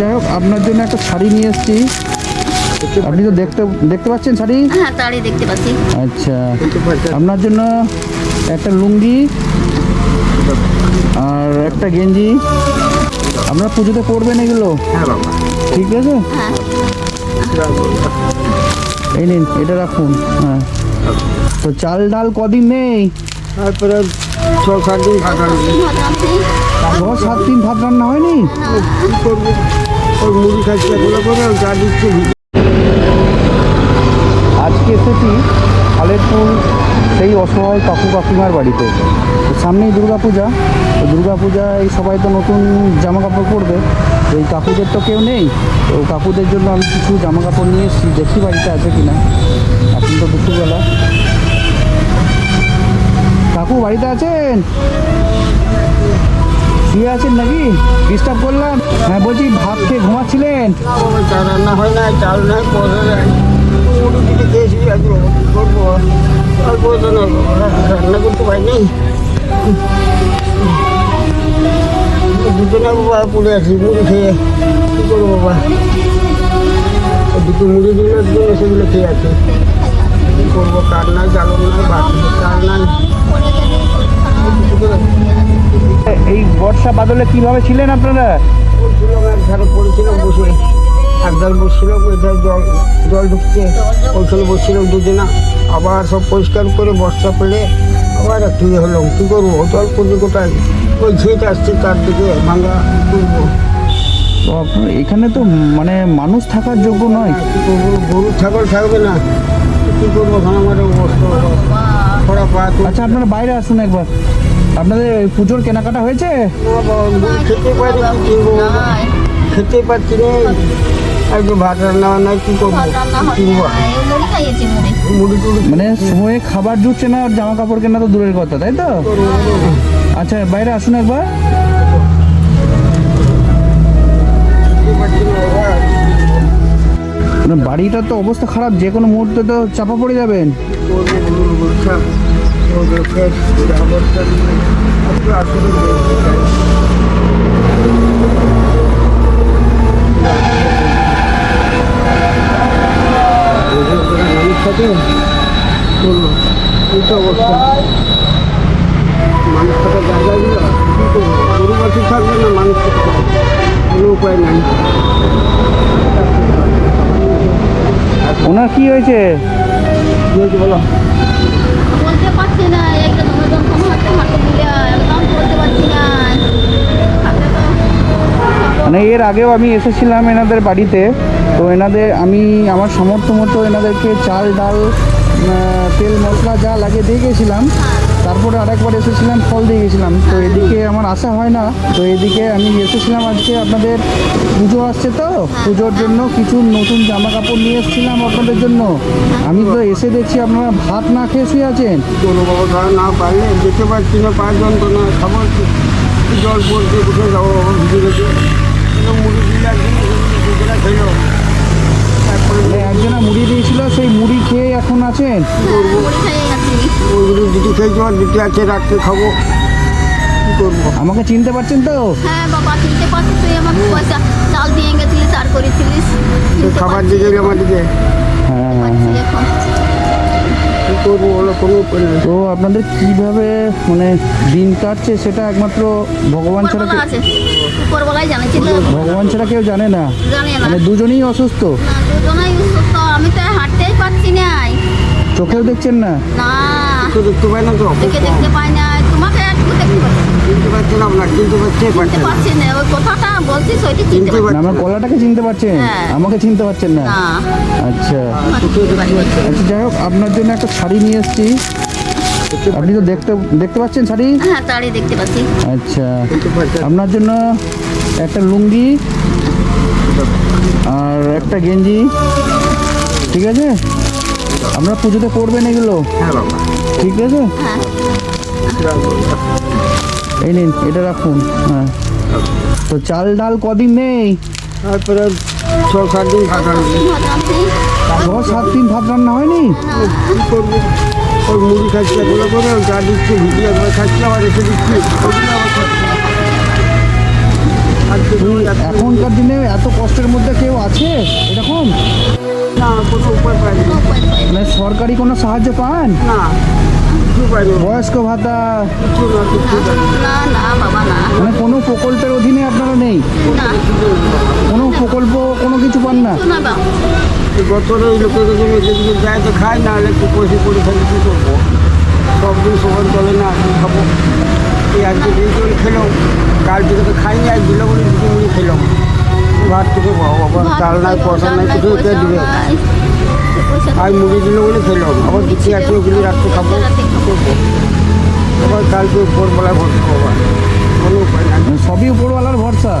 যাই হোক আপনার জন্য একটা শাড়ি নিয়ে এসেছি। আপনি তো দেখতে দেখতে পাচ্ছেন শাড়ি? হ্যাঁ তাড়ি দেখতে পাচ্ছি। আচ্ছা আপনার জন্য একটা লুঙ্গি আর একটা গেঞ্জি। আপনার পুজোতে পরবেন এগুলো? হ্যাঁ ঠিক আছে? হ্যাঁ। এই নিন এটা রাখুন হ্যাঁ। তো চাল ডাল কদিন নেই? তারপরে ছ সাত দিন সাত দিন ভাত রান্না হয়নি? কি মুড়ি আজকে এসেছি খালেরপুর সেই অসহায় কাকু কাকিমার বাড়িতে। সামনেই দুর্গা পূজা। তো দুর্গা পূজায় সবাই তো নতুন জামা কাপড় পরবে। তো এই কাকুদের তো কেউ নেই। তো কাকুদের জন্য আমি কিছু জামা কাপড় নিয়ে এসেছি। দেখি বাড়িতে আছে কিনা। এখন তো দুপুরবেলা। কাকু বাড়িতে আছেন? শুয়ে আছেন নাকি? ডিস্টার্ব করলাম। হ্যাঁ বলছি, ভাত খেয়ে ঘুমাচ্ছিলেন? রান্না হয় না চাল নাই পরে মুড়ি খেয়েছি আজ করব আর বলতো না রান্না করতে পারিনি দুজনে বাবা পড়ে আছি খেয়ে কি করব? বাবা দুটো মুড়ি দিলে সেগুলো খেয়ে আছে কি করব কার নাই চালন নাই, ভাত চাল নাই। এই বর্ষা বাদলে কীভাবে ছিলেন আপনারা? ধারে পড়েছিলাম বসে এক ধারে বসছিলাম ওই ধারে জল জল ঢুকছে ওইখানে বসছিলাম দুদিনা। আবার সব পরিষ্কার করে বর্ষা পেলে আবার একটু ইয়ে হলাম। কী করব? জল করবে কোথায় ওই ঝিট আসছে তার দিকে ভাঙা করব। এখানে তো মানে মানুষ থাকার যোগ্য নয়। গরু ছাগল থাকবে না। কী করব? ভাঙা মারে অবস্থা খরা পা আচ্ছা আপনারা বাইরে আসুন একবার। আপনাদের পুজোর কেনাকাটা হয়েছে? পারছি না একটু ভাত রান্না নাই কী করব মানে সময়ে খাবার জুটছে না, আর জামা কাপড় কেনা তো দূরের কথা, তাই তো? আচ্ছা বাইরে আসুন একবার। মানে বাড়িটার তো অবস্থা খারাপ, যে কোনো মুহূর্তে তো চাপা পড়ে যাবেন। কি করব গরু বাছুর থাকবে না মানুষ কোনো উপায় নাই ওনার কি হয়েছে? কি হয়েছে বলো বলতে পারছি না একটা ধরে যন্ত্রণা হচ্ছে হাতে দিলে একদম বলতে পারছি না হাতে তো মানে এর আগেও আমি এসেছিলাম এনাদের বাড়িতে। তো এনাদের, আমি আমার সামর্থ্য মতো এনাদেরকে চাল, ডাল তেল, মশলা যা লাগে দিয়ে গেছিলাম, তারপরে আরেকবার এসেছিলাম, ফল দিয়ে গেছিলাম। তো এদিকে আমার আশা হয় না। তো এদিকে আমি এসেছিলাম আজকে আপনাদের, পুজো আসছে তো? পুজোর জন্য কিছু নতুন জামা কাপড় নিয়ে এসেছিলাম আপনাদের জন্য। আমি তো এসে দেখছি আপনারা ভাত না খেয়ে শুয়ে আছেন। না পারলে যেতে পারছি না, পাঁচ যন্ত্রণা খাবার কি? জল পড়ছে কোথায় যাব? একজনা মুড়ি দিয়েছিল সেই মুড়ি খেয়ে এখন আছেন? মুড়ি দুটি খেয়েছি দুটি আছে রাত্রে খাব। কী করব? আমাকে চিনতে পারছেন তো? হ্যাঁ বাবা চিনতে পারছিস তুই আমাকে পয়সা চাল দিয়ে গেছিলিস আর করেছিলিস। খাবার দিয়ে গেলে আমাদেরকে। হ্যাঁ হ্যাঁ হ্যাঁ। তো আপনাদের কীভাবে মানে দিন কাটছে সেটা একমাত্র ভগবান ছাড়া ভগবান ছাড়া কেউ জানে না? মানে দুজনেই অসুস্থ? আমি তো হাঁটতেই পারছি না চোখেও দেখছেন না? না। দেখতে পাই না। চিনতে পারছি না আপনার চিনতে পারছে পারছে চিনতে না পারছি না ওই কথাটা বলছিস ওইটি চিনতে চিনতে পারছি আমার গলাটাকে চিনতে পারছেন। আমাকে চিনতে পারছেন না? আচ্ছা। আচ্ছা যাই হোক আপনার জন্য একটা শাড়ি নিয়ে এসেছি। আপনি তো দেখতে দেখতে পাচ্ছেন শাড়ি? হ্যাঁ তাড়ি দেখতে পাচ্ছি। আচ্ছা। আপনার জন্য একটা লুঙ্গি আর একটা গেঞ্জি। ঠিক আছে? আপনারা পুজোতে পরবেন এগুলো? হ্যাঁ ঠিক আছে? হ্যাঁ। এই নিন এটা রাখুন। হ্যাঁ। তো চাল ডাল কদিন নেই? তারপরে ছ সাত দিন থাকা ছ সাত দিন ভাত রান্না হয়নি? ওই মুড়ি খাচ্ছি যা দিচ্ছে ভিডিও একবার খাচ্ছি আবার এসে দিচ্ছি এখনকার দিনে এত কষ্টের মধ্যে কেউ আছে এরকম? না কোনো উপায় না। মানে সরকারি কোনো সাহায্য পান? না। বয়স্ক ভাতা? মানে কোনো প্রকল্পের অধীনে আপনারা নেই? কোনো প্রকল্প কোনো কিছু পান না? বছরে যেদিকে যায় তো খাই না হলে একটু পয়সা করে খালি কী করব? সব দিন সবার চলে না কি খাব? এই আজকে দিন করে খেলাম। কাল থেকে তো খাইনি আজ দিল বলে দুটো মুড়ি খেলাম। ভাত থেকে বাবা বাবা চাল নাই পয়সা নাই কিছু কে দিবে। আজ মুড়ি দিল বলে খেলাম আবার দিচ্ছি আছে ওগুলি রাত্রে খাব। করব আবার কালকে ভোরবেলায় ভরতে বাবা কোনো উপায় নাই। মানে সবই উপরওয়ালার ভরসা।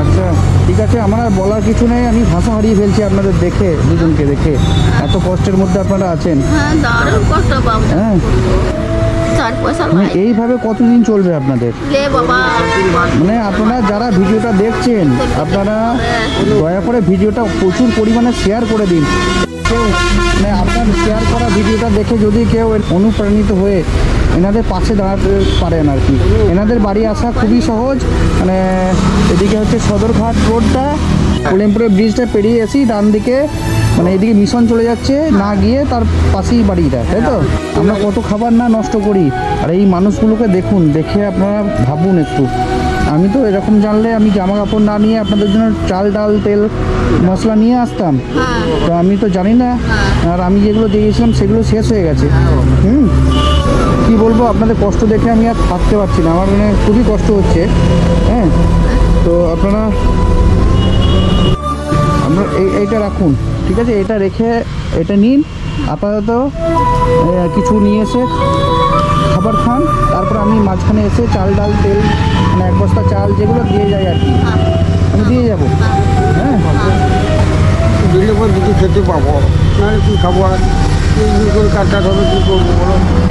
আচ্ছা ঠিক আছে আমার আর বলার কিছু নেই। আমি ভাষা হারিয়ে ফেলছি আপনাদের দেখে দুজনকে দেখে। এত কষ্টের মধ্যে আপনারা আছেন। হ্যাঁ। হ্যাঁ পয়সা মানে এইভাবে কতদিন চলবে আপনাদের? লে বাবা। মানে আপনারা যারা ভিডিওটা দেখছেন আপনারা দয়া করে ভিডিওটা প্রচুর পরিমাণে শেয়ার করে দিন। কেউ মানে আপনার শেয়ার করা ভিডিওটা দেখে যদি কেউ অনুপ্রাণিত হয়ে এনাদের পাশে দাঁড়াতে পারেন আর কি। এনাদের বাড়ি আসা খুবই সহজ। মানে এদিকে হচ্ছে সদরঘাট রোডটা কলিমপুরের ব্রিজটা পেরিয়ে এসি ডান দিকে মানে এদিকে মিশন চলে যাচ্ছে না গিয়ে তার পাশেই বাড়িটা তাই তো? আমরা কত খাবার না নষ্ট করি। আর এই মানুষগুলোকে দেখুন দেখে আপনারা ভাবুন একটু। আমি তো এরকম জানলে আমি জামা কাপড় না নিয়ে আপনাদের জন্য চাল ডাল তেল মশলা নিয়ে আসতাম। হ্যাঁ। তো আমি তো জানি না। আর আমি যেগুলো দিয়েছিলাম সেগুলো শেষ হয়ে গেছে। হুম? কি বলব আপনাদের কষ্ট দেখে আমি আর থাকতে পারছি না। আমার মানে খুবই কষ্ট হচ্ছে। হ্যাঁ? তো আপনারা এইটা রাখুন, ঠিক আছে? এটা রেখে এটা নিন, আপাতত কিছু নিয়ে এসে খাবার খান, তারপর আমি মাঝখানে এসে চাল, ডাল, তেল মানে এক বস্তা চাল যেগুলো দিয়ে যায় আর কি, আমি দিয়ে যাব। হ্যাঁ? দিলে পর কিছু খেতে পাবো। না কী খাব আর?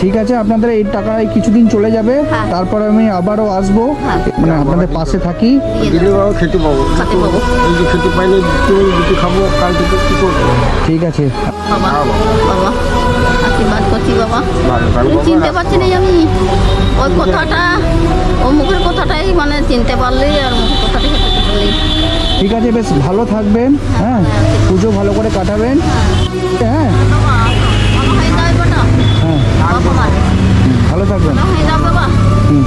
ঠিক আছে আপনাদের এই টাকায় কিছুদিন চলে যাবে। হ্যাঁ। তারপর আমি আবারও আসব। হ্যাঁ। মানে আপনাদের পাশে থাকি। বাবা খেতে পাবো। খেতে পাবো। খেতে পাইলে দিতে খাব কাল থেকে কী করব? ঠিক আছে। বাবা আশীর্বাদ করছি আমি চিনতে পারছি না আমি ওই কথাটা ও মুখের কথাটাই মানে চিনতে পারলেই আর মুখের কথাটাই ঠিক আছে বেশ ভালো থাকবেন। হ্যাঁ পুজো ভালো করে কাটাবেন। হ্যাঁ বাবা ভালো হয়ে যায় বেটা হ্যাঁ বাবা মা হুম, ভালো থাকবেন। হুম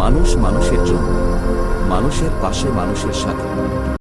মানুষ মানুষের জন্য। মানুষের পাশে মানুষের সাথে।